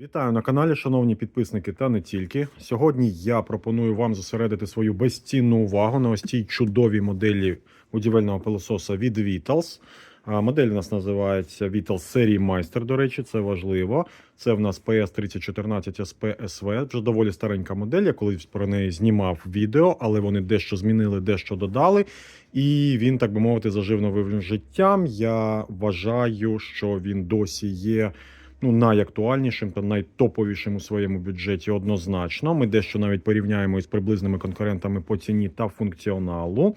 Вітаю на каналі, шановні підписники та не тільки. Сьогодні я пропоную вам зосередити свою безцінну увагу на ось цій чудовій моделі будівельного пилососа від Vitals. Модель у нас називається Vitals серії Майстер, до речі, це важливо. Це в нас PS3014 SP SV, вже доволі старенька модель. Я колись про неї знімав відео, але вони дещо змінили, дещо додали. І він, так би мовити, зажив новим життям. Я вважаю, що він досі є ну, найактуальнішим та найтоповішим у своєму бюджеті однозначно. Ми дещо навіть порівняємо із приблизними конкурентами по ціні та функціоналу.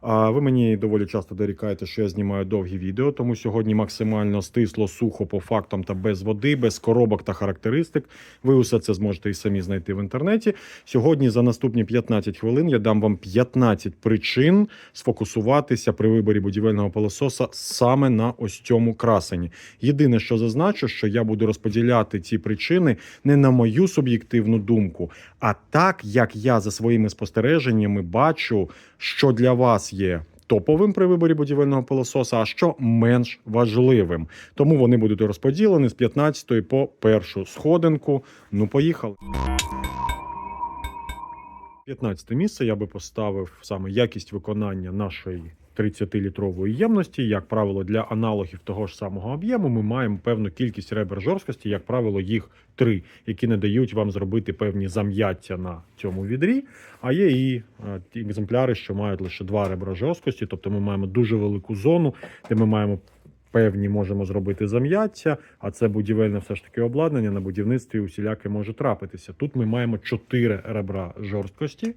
А ви мені доволі часто дорікаєте, що я знімаю довгі відео, тому сьогодні максимально стисло, сухо по фактам та без води, без коробок та характеристик. Ви усе це зможете і самі знайти в інтернеті. Сьогодні за наступні 15 хвилин я дам вам 15 причин сфокусуватися при виборі будівельного пилососа саме на ось цьому красені. Єдине, що зазначу, що я буду розподіляти ці причини не на мою суб'єктивну думку, а так як я за своїми спостереженнями бачу, що для вас є. Топовим при виборі будівельного пилососа, а що менш важливим. Тому вони будуть розподілені з 15 по першу сходинку. Ну, поїхали. 15 місце я би поставив саме якість виконання нашої 30-літрової ємності. Як правило, для аналогів того ж самого об'єму ми маємо певну кількість ребер жорсткості, як правило, їх три, які не дають вам зробити певні зам'яття на цьому відрі. А є і е, екземпляри, що мають лише два ребра жорсткості, тобто ми маємо дуже велику зону, де ми маємо. Певні можемо зробити зам'яття, а це будівельне все ж таки обладнання на будівництві усіляке може трапитися. Тут ми маємо 4 ребра жорсткості,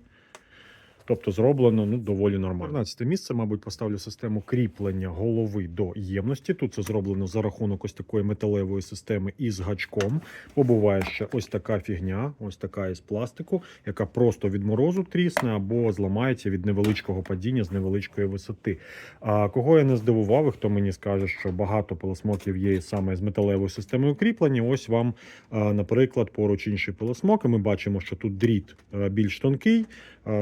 тобто зроблено ну, доволі нормально. 14 місце, мабуть, поставлю систему кріплення голови до ємності. Тут це зроблено за рахунок ось такої металевої системи із гачком. Побуває ще ось така фігня, ось така із пластику, яка просто від морозу трісне або зламається від невеличкого падіння з невеличкої висоти. А кого я не здивував, і хто мені скаже, що багато пилосмоків є саме з металевою системою кріплення. Ось вам, наприклад, поруч інший пилосмок. і Ми бачимо, що тут дріт більш тонкий.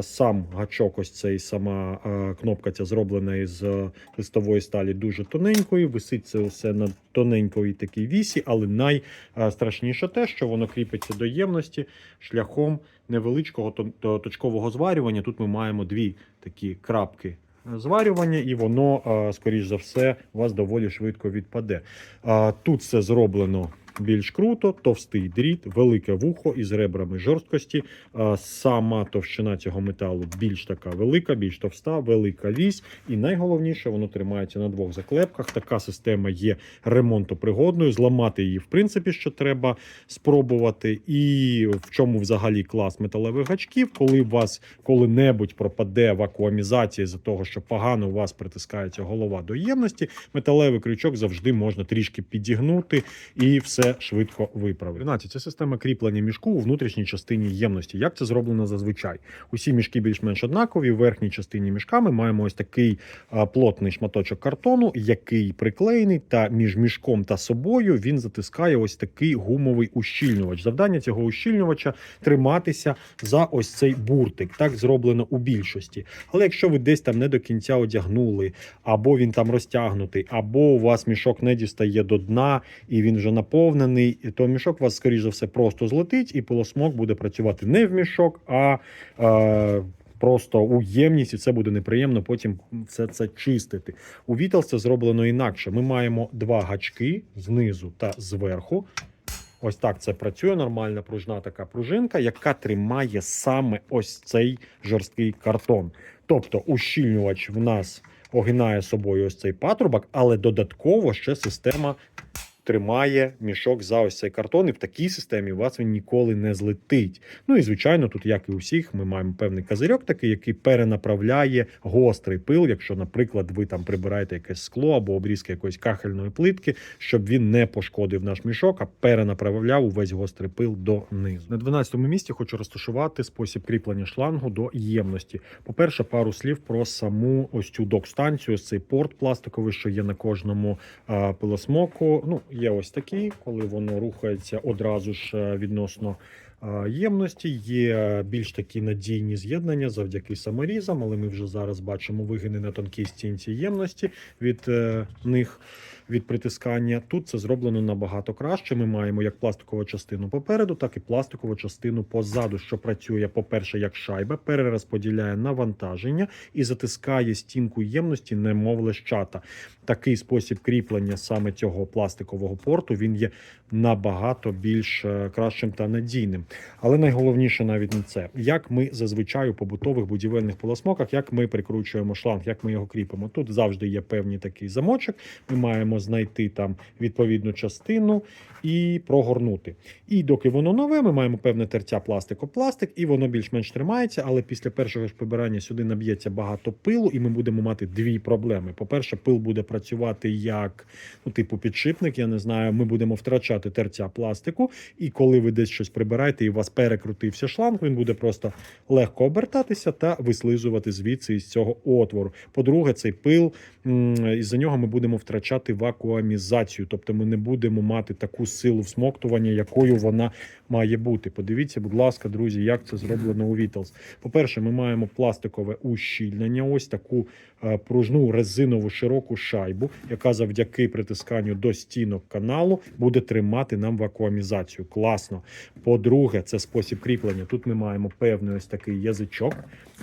Сам гачок, ось цей сама кнопка ця зроблена із листової сталі дуже тоненькою. Висить це все на тоненької такій вісі, але найстрашніше те, що воно кріпиться до ємності шляхом невеличкого точкового зварювання. Тут ми маємо дві такі крапки зварювання, і воно, скоріш за все, у вас доволі швидко відпаде. Тут все зроблено. Більш круто, товстий дріт, велике вухо із ребрами жорсткості. А, Сама товщина цього металу більш така велика, більш товста, велика вісь. І найголовніше, воно тримається на двох заклепках. Така система є ремонтопригодною. Зламати її, в принципі, що треба спробувати. І в чому взагалі клас металевих гачків, коли у вас коли-небудь пропаде вакуамізація з-за того, що погано у вас притискається голова до ємності, металевий крючок завжди можна трішки підігнути і все швидко виправити. 13. Це система кріплення мішку у внутрішній частині ємності. Як це зроблено зазвичай? Усі мішки більш-менш однакові. В верхній частині мішка ми маємо ось такий плотний шматочок картону, який приклеєний, та між мішком та собою він затискає ось такий гумовий ущільнювач. Завдання цього ущільнювача триматися за ось цей буртик. Так зроблено у більшості. Але якщо ви десь там не до кінця одягнули, або він там розтягнутий, або у вас мішок не дістає до дна і він вже наповнений, то мішок вас, скоріш за все, просто злетить, і пилосмок буде працювати не в мішок, а е, просто у ємність, і це буде неприємно потім все це чистити. У Vitals це зроблено інакше. Ми маємо два гачки знизу та зверху. Ось так це працює. Нормальна пружна така пружинка, яка тримає саме ось цей жорсткий картон. Тобто ущільнювач в нас огинає собою ось цей патрубок, але додатково ще система тримає мішок за ось цей картон, і в такій системі у вас він ніколи не злетить. Ну і звичайно, тут, як і у всіх, ми маємо певний козирьок такий, який перенаправляє гострий пил, якщо, наприклад, ви там прибираєте якесь скло або обрізки якоїсь кахельної плитки, щоб він не пошкодив наш мішок, а перенаправляв увесь гострий пил донизу. На 12-му місці хочу розташувати спосіб кріплення шлангу до ємності. По-перше, пару слів про саму ось цю док-станцію, ось цей порт пластиковий, що є на кожному пилосмоку. Ну, є ось такі, коли воно рухається одразу ж е, відносно ємності. Є більш такі надійні з'єднання завдяки саморізам, але ми вже зараз бачимо вигини на тонкій стінці ємності від е, них. Від притискання. Тут це зроблено набагато краще. Ми маємо як пластикову частину попереду, так і пластикову частину позаду, що працює, по-перше, як шайба, перерозподіляє навантаження і затискає стінку ємності, немов лещата. Такий спосіб кріплення саме цього пластикового порту він є набагато більш е, кращим та надійним. Але найголовніше навіть не це. Як ми зазвичай у побутових будівельних полосмоках, як ми прикручуємо шланг, як ми його кріпимо. Тут завжди є певний такий замочок. Ми маємо знайти там відповідну частину і прогорнути. І доки воно нове, ми маємо певне тертя пластико-пластик, і воно більш-менш тримається. Але після першого ж прибирання сюди наб'ється багато пилу, і ми будемо мати дві проблеми. По-перше, пил буде працювати як ну, типу підшипник. Я не знаю, ми будемо втрачати тертя пластику. І коли ви десь щось прибираєте, і у вас перекрутився шланг, він буде просто легко обертатися та вислизувати звідси із цього отвору. По-друге, цей пил із-за нього ми будемо втрачати вакуамізацію, тобто ми не будемо мати таку силу всмоктування, якою вона має бути. Подивіться, будь ласка, друзі, як це зроблено у Vitals. По-перше, ми маємо пластикове ущільнення, ось таку е, пружну резинову широку шайбу, яка завдяки притисканню до стінок каналу буде тримати нам вакуамізацію. Класно. По-друге, це спосіб кріплення. Тут ми маємо певний ось такий язичок,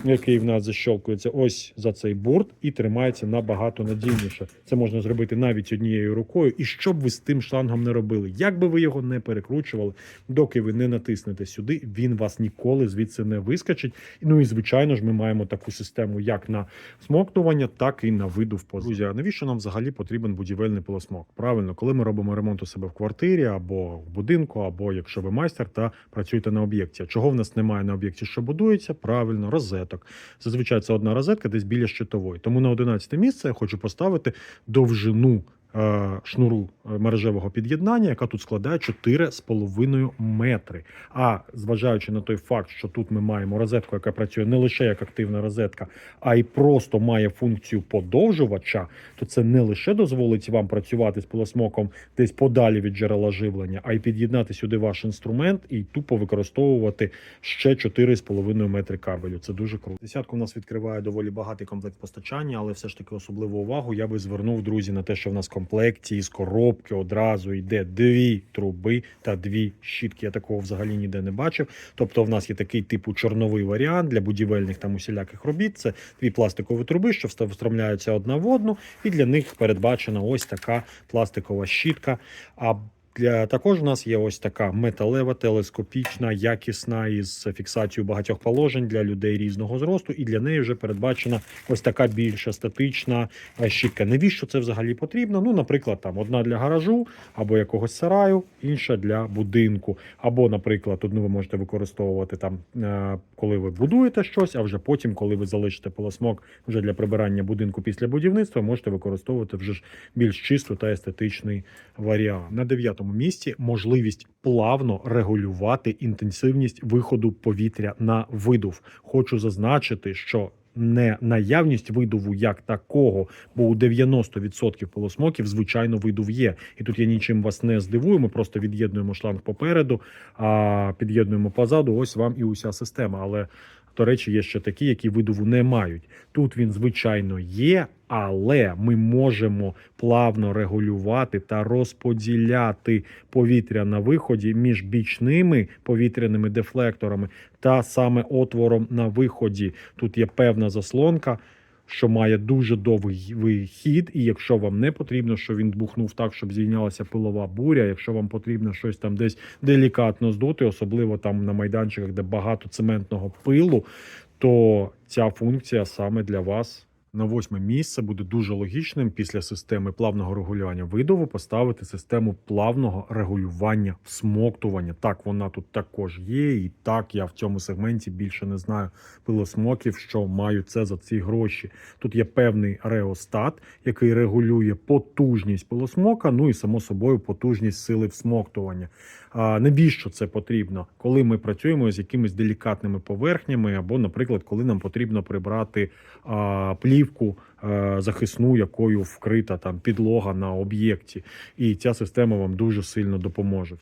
який в нас защолкується ось за цей бурт і тримається набагато надійніше. Це можна зробити навіть однією рукою. І що б ви з тим шлангом не робили, як би ви його не перекручували, доки ви не натиснете сюди, він вас ніколи звідси не вискочить. Ну і звичайно ж, ми маємо таку систему як на смоктування, так і на виду в позу. Друзі, а навіщо нам взагалі потрібен будівельний пилосмок? Правильно, коли ми робимо ремонт у себе в квартирі або в будинку, або якщо ви майстер та працюєте на об'єкті. Чого в нас немає на об'єкті, що будується? Правильно, розеток. Зазвичай це одна розетка десь біля щитової. Тому на 11 місце я хочу поставити довжину. Е, Шнуру е, мережевого під'єднання, яка тут складає 4,5 метри. А зважаючи на той факт, що тут ми маємо розетку, яка працює не лише як активна розетка, а й просто має функцію подовжувача, то це не лише дозволить вам працювати з пилосмоком десь подалі від джерела живлення, а й під'єднати сюди ваш інструмент і тупо використовувати ще 4,5 метри кабелю. Це дуже круто. Десятку в нас відкриває доволі багатий комплект постачання, але все ж таки особливу увагу я би звернув, друзі, на те, що в нас в комплекті із коробки одразу йде дві труби та дві щітки. Я такого взагалі ніде не бачив. Тобто, в нас є такий типу чорновий варіант для будівельних там усіляких робіт. Це дві пластикові труби, що встромляються одна в одну, і для них передбачена ось така пластикова щітка. Для також у нас є ось така металева, телескопічна, якісна із фіксацією багатьох положень для людей різного зросту, і для неї вже передбачена ось така більш естетична е, щітка. Навіщо це взагалі потрібно? Ну, наприклад, там одна для гаражу або якогось сараю, інша для будинку. Або, наприклад, одну ви можете використовувати там, е, коли ви будуєте щось, а вже потім, коли ви залишите полосмок вже для прибирання будинку після будівництва, можете використовувати вже ж більш чисту та естетичний варіант. На дев'ятому місці можливість плавно регулювати інтенсивність виходу повітря на видув. Хочу зазначити, що не наявність видуву як такого, бо у 90% полосмоків звичайно видув є, і тут я нічим вас не здивую. Ми просто від'єднуємо шланг попереду, а під'єднуємо позаду. Ось вам і уся система. Але до речі, є ще такі, які видуву не мають. Тут він звичайно є, але ми можемо плавно регулювати та розподіляти повітря на виході між бічними повітряними дефлекторами та саме отвором на виході. Тут є певна заслонка. Що має дуже довгий вихід, і якщо вам не потрібно, що він бухнув так, щоб зійнялася пилова буря. Якщо вам потрібно щось там десь делікатно здути, особливо там на майданчиках, де багато цементного пилу, то ця функція саме для вас. На восьме місце буде дуже логічним після системи плавного регулювання видову поставити систему плавного регулювання всмоктування. Так, вона тут також є, і так я в цьому сегменті більше не знаю пилосмоків, що мають це за ці гроші. Тут є певний реостат, який регулює потужність пилосмока, ну і само собою потужність сили всмоктування. Навіщо це потрібно, коли ми працюємо з якимись делікатними поверхнями, або, наприклад, коли нам потрібно прибрати плівку захисну, якою вкрита там підлога на об'єкті, і ця система вам дуже сильно допоможе.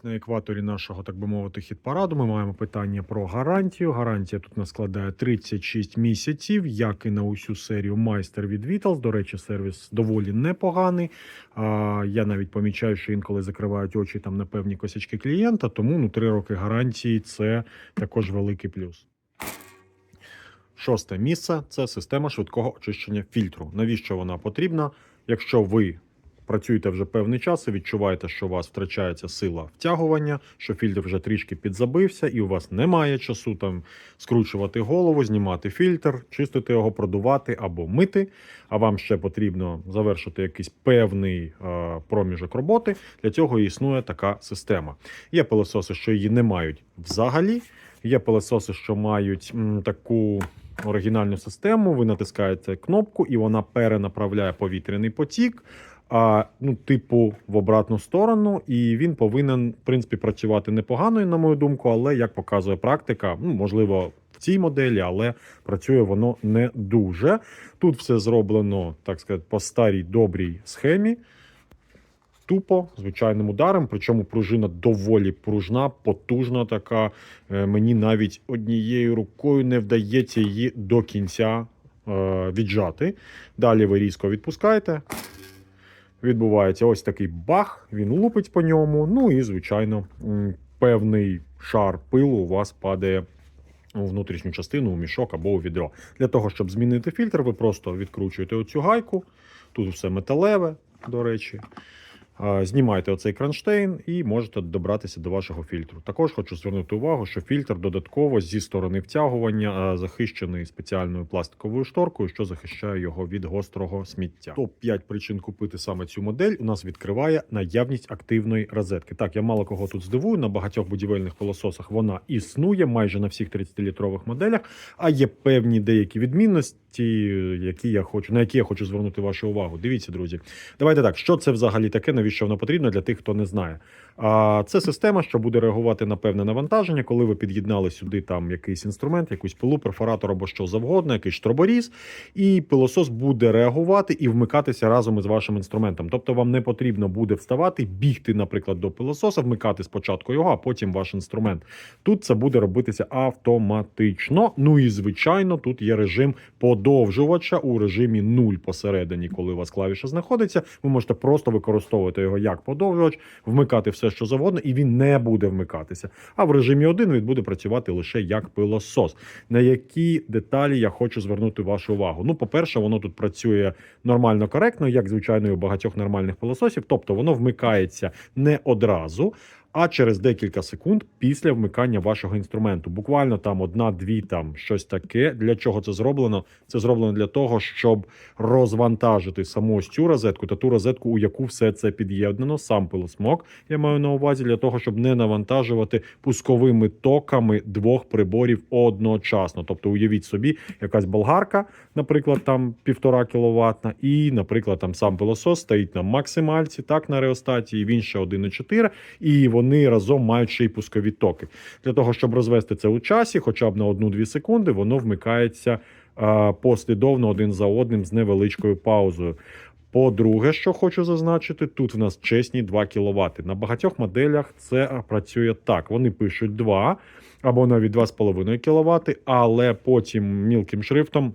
Ось на екваторі нашого, так би мовити, хіт-параду ми маємо питання про гарантію. Гарантія тут нас складає 36 місяців, як і на усю серію майстер від Vitals. До речі, сервіс доволі непоганий. А, я навіть помічаю, що інколи закривають очі там на певні косячки клієнта, тому ну, 3 роки гарантії це також великий плюс. Шосте місце це система швидкого очищення фільтру. Навіщо вона потрібна? Якщо ви працюєте вже певний час і відчуваєте, що у вас втрачається сила втягування, що фільтр вже трішки підзабився, і у вас немає часу там скручувати голову, знімати фільтр, чистити його, продувати або мити. А вам ще потрібно завершити якийсь певний е, проміжок роботи. Для цього існує така система. Є пилососи, що її не мають взагалі. Є пилососи, що мають м, таку оригінальну систему. Ви натискаєте кнопку, і вона перенаправляє повітряний потік. А, ну, типу, в обратну сторону, і він повинен, в принципі, працювати непогано, на мою думку, але як показує практика, ну, можливо, в цій моделі, але працює воно не дуже. Тут все зроблено, так сказати, по старій добрій схемі. Тупо звичайним ударом, причому пружина доволі пружна, потужна така. Е, Мені навіть однією рукою не вдається її до кінця е, віджати. Далі ви різко відпускаєте. Відбувається ось такий бах, він лупить по ньому. Ну і, звичайно, певний шар пилу у вас падає у внутрішню частину, у мішок або у відро. Для того, щоб змінити фільтр, ви просто відкручуєте оцю гайку. Тут все металеве, до речі. А, Знімаєте оцей кронштейн і можете добратися до вашого фільтру. Також хочу звернути увагу, що фільтр додатково зі сторони втягування захищений спеціальною пластиковою шторкою, що захищає його від гострого сміття. Топ 5 причин купити саме цю модель у нас відкриває наявність активної розетки. Так, я мало кого тут здивую. На багатьох будівельних пилососах вона існує майже на всіх 30-літрових моделях, а є певні деякі відмінності, які я хочу на які я хочу звернути вашу увагу. Дивіться, друзі. Давайте так, що це взагалі таке, навіщо воно потрібно для тих, хто не знає. А це система, що буде реагувати на певне навантаження, коли ви під'єднали сюди там якийсь інструмент, якусь пилу, перфоратор або що завгодно, якийсь штроборіз, і пилосос буде реагувати і вмикатися разом із вашим інструментом. Тобто вам не потрібно буде вставати, бігти, наприклад, до пилососа, вмикати спочатку його, а потім ваш інструмент. Тут це буде робитися автоматично. Ну і звичайно, тут є режим подовжувача у режимі 0 посередині, коли у вас клавіша знаходиться. Ви можете просто використовувати його як подовжувач, вмикати все, що завгодно, і він не буде вмикатися. А в режимі 1 він буде працювати лише як пилосос. На які деталі я хочу звернути вашу увагу? Ну, по-перше, воно тут працює нормально, коректно, як звичайно, і у багатьох нормальних пилососів. Тобто воно вмикається не одразу. А через декілька секунд після вмикання вашого інструменту, буквально там одна-дві, там щось таке. Для чого це зроблено? Це зроблено для того, щоб розвантажити саму ось цю розетку та ту розетку, у яку все це під'єднано, сам пилосмок. Я маю на увазі для того, щоб не навантажувати пусковими токами двох приборів одночасно. Тобто, уявіть собі, якась болгарка, наприклад, там півтора кіловатна, і, наприклад, там сам пилосос стоїть на максимальці, так на реостаті, і він ще 1,4, і вони разом мають ще й пускові токи. Для того, щоб розвести це у часі, хоча б на 1-2 секунди, воно вмикається послідовно один за одним з невеличкою паузою. По-друге, що хочу зазначити, тут в нас чесні 2 кВт. На багатьох моделях це працює так. Вони пишуть 2 або навіть 2,5 кВт, але потім мілким шрифтом.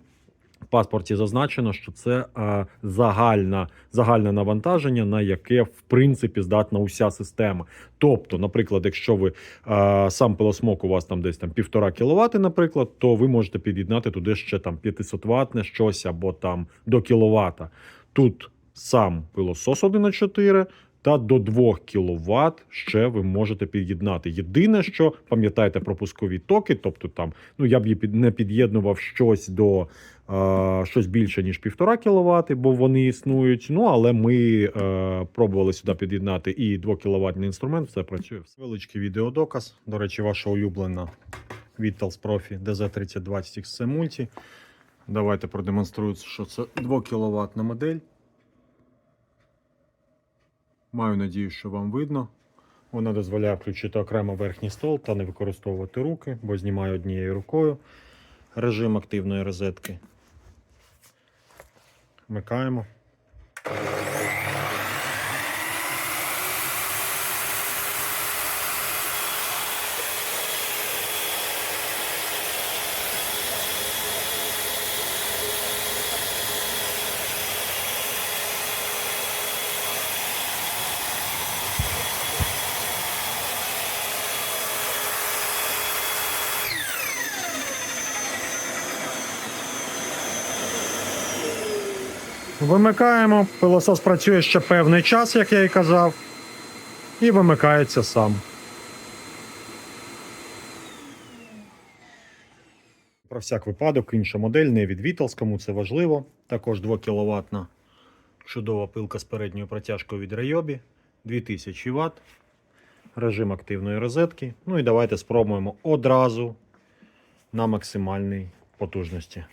В паспорті зазначено, що це е, загальна, загальне навантаження, на яке в принципі здатна уся система. Тобто, наприклад, якщо ви е, сам пилосмок у вас там десь там півтора кВт, наприклад, то ви можете під'єднати туди ще там 500 ватне щось або там до кіловата. Тут сам пилосос 1,4 та до 2 кВт ще ви можете під'єднати. Єдине, що пам'ятайте про пускові токи, тобто там, ну я б її не під'єднував щось до е, щось більше ніж 1,5 кВт, бо вони існують. Ну але ми е, пробували сюди під'єднати і 2 кВт інструмент, все працює. Величкий відеодоказ. До речі, ваша улюблена Vitals Profi DZ3020 XC Multi. Давайте продемонструю, що це 2 кВт модель. Маю надію, що вам видно. Вона дозволяє включити окремо верхній стол та не використовувати руки, бо знімаю однією рукою. Режим активної розетки. Вмикаємо. Вимикаємо, пилосос працює ще певний час, як я і казав, і вимикається сам. Про всяк випадок, інша модель, не від кому це важливо. Також 2 кВт чудова пилка з передньою протяжкою від Ryobi, 2000 Вт, режим активної розетки. Ну і давайте спробуємо одразу на максимальній потужності.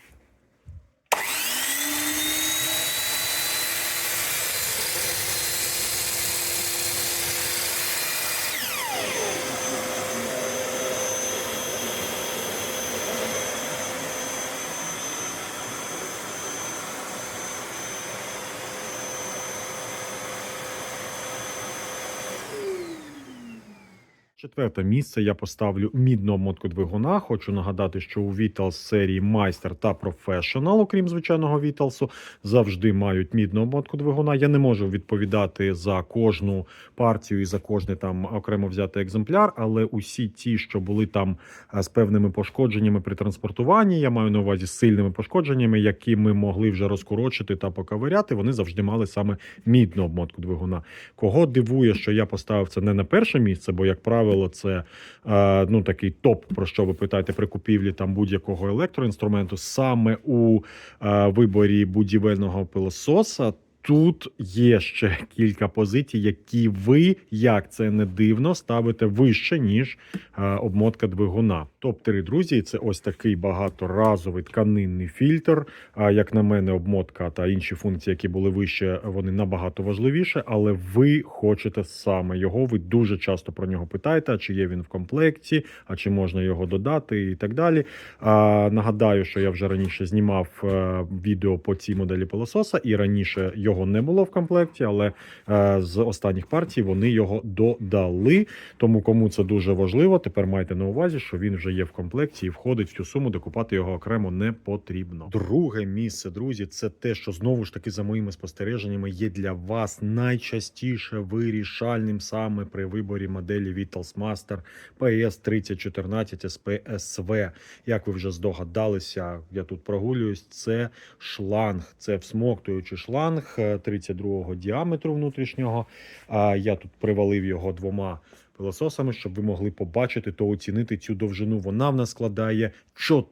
Четверте місце я поставлю мідну обмотку двигуна. Хочу нагадати, що у Vitals серії Майстер та Professional, окрім звичайного Vitalsу, завжди мають мідну обмотку двигуна. Я не можу відповідати за кожну партію і за кожний там окремо взятий екземпляр, але усі ті, що були там е, з певними пошкодженнями при транспортуванні, я маю на увазі сильними пошкодженнями, які ми могли вже розкорочити та поковиряти, вони завжди мали саме мідну обмотку двигуна. Кого дивує, що я поставив це не на перше місце, бо, як правило, це е, ну такий топ, про що ви питаєте при купівлі там будь-якого електроінструменту, саме у е, виборі будівельного пилососа. Тут є ще кілька позицій, які ви, як це не дивно, ставите вище, ніж е, обмотка двигуна. Топ-3, друзі, це ось такий багаторазовий тканинний фільтр. А як на мене, обмотка та інші функції, які були вище, вони набагато важливіше, але ви хочете саме його. Ви дуже часто про нього питаєте, а чи є він в комплекті, а чи можна його додати, і так далі. А, нагадаю, що я вже раніше знімав е, відео по цій моделі пилососа, і раніше його не було в комплекті, але е, з останніх партій вони його додали. Тому кому це дуже важливо, тепер майте на увазі, що він вже є в комплекті і входить в цю суму, де купати його окремо не потрібно. Друге місце, друзі, це те, що знову ж таки за моїми спостереженнями є для вас найчастіше вирішальним саме при виборі моделі Vitals Master PS 3014 SP SV. Як ви вже здогадалися, я тут прогулююсь. Це шланг, це всмоктуючий шланг е, 32 діаметру внутрішнього. А я тут привалив його двома пилососами, щоб ви могли побачити та оцінити цю довжину. Вона в нас складає 4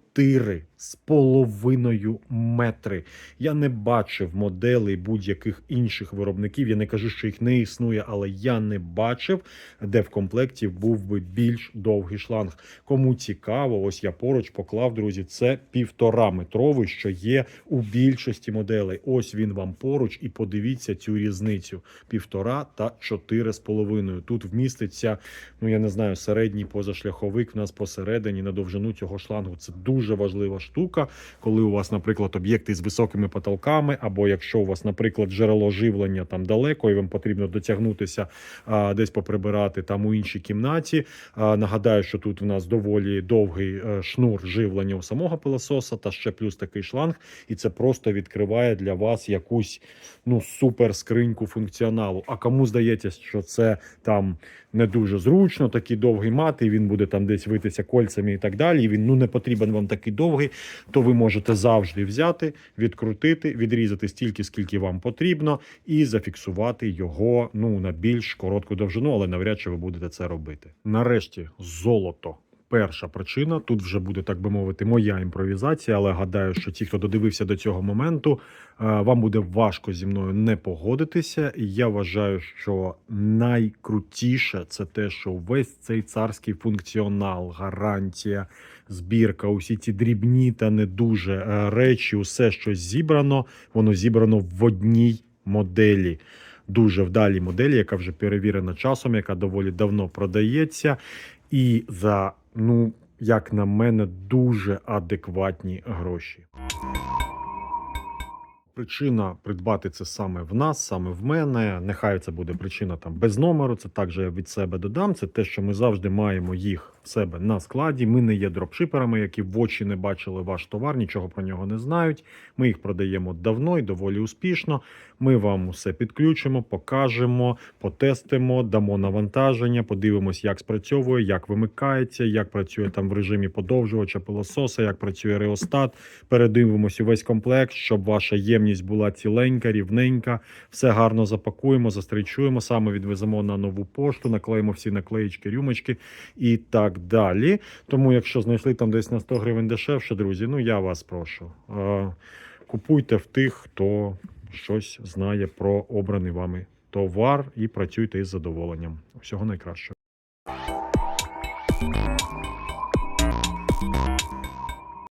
з половиною метри. Я не бачив моделей будь-яких інших виробників. Я не кажу, що їх не існує, але я не бачив, де в комплекті був би більш довгий шланг. Кому цікаво, ось я поруч поклав, друзі, це півтора метровий, що є у більшості моделей. Ось він вам поруч, і подивіться цю різницю: півтора та чотири з половиною. Тут вміститься, ну я не знаю, середній позашляховик в нас посередині на довжину цього шлангу. Це дуже важлива штука, коли у вас, наприклад, об'єкти з високими потолками, або якщо у вас, наприклад, джерело живлення там далеко, і вам потрібно дотягнутися а, десь поприбирати там у іншій кімнаті. А, нагадаю, що тут у нас доволі довгий е, шнур живлення у самого пилососа, та ще плюс такий шланг, і це просто відкриває для вас якусь ну супер скриньку функціоналу. А кому здається, що це там не дуже зручно, такий довгий мат, і він буде там десь витися кольцями і так далі. І він ну не потрібен вам такий довгий, то ви можете завжди взяти, відкрутити, відрізати стільки, скільки вам потрібно, і зафіксувати його ну на більш коротку довжину, але навряд чи ви будете це робити. Нарешті золото. Перша причина тут вже буде, так би мовити, моя імпровізація, але гадаю, що ті, хто додивився до цього моменту, е, вам буде важко зі мною не погодитися. І я вважаю, що найкрутіше це те, що весь цей царський функціонал, гарантія, збірка, усі ці дрібні та не дуже е, речі, усе, що зібрано, воно зібрано в одній моделі. Дуже вдалій моделі, яка вже перевірена часом, яка доволі давно продається, і за, ну, як на мене, дуже адекватні гроші. Причина придбати це саме в нас, саме в мене. Нехай це буде причина там без номеру. Це також я від себе додам. Це те, що ми завжди маємо їх в себе на складі. Ми не є дропшиперами, які в очі не бачили ваш товар, нічого про нього не знають. Ми їх продаємо давно і доволі успішно. Ми вам усе підключимо, покажемо, потестимо, дамо навантаження, подивимось, як спрацьовує, як вимикається, як працює там в режимі подовжувача, пилососа, як працює реостат. Передивимось увесь комплект, щоб ваша ємність була ціленька, рівненька, все гарно запакуємо, застрічуємо, саме відвеземо на нову пошту, наклеїмо всі наклеїчки, рюмочки і так далі. Тому, якщо знайшли там десь на 100 гривень дешевше, друзі, ну я вас прошу. Е, Купуйте в тих, хто щось знає про обраний вами товар і працюйте із задоволенням. Всього найкращого.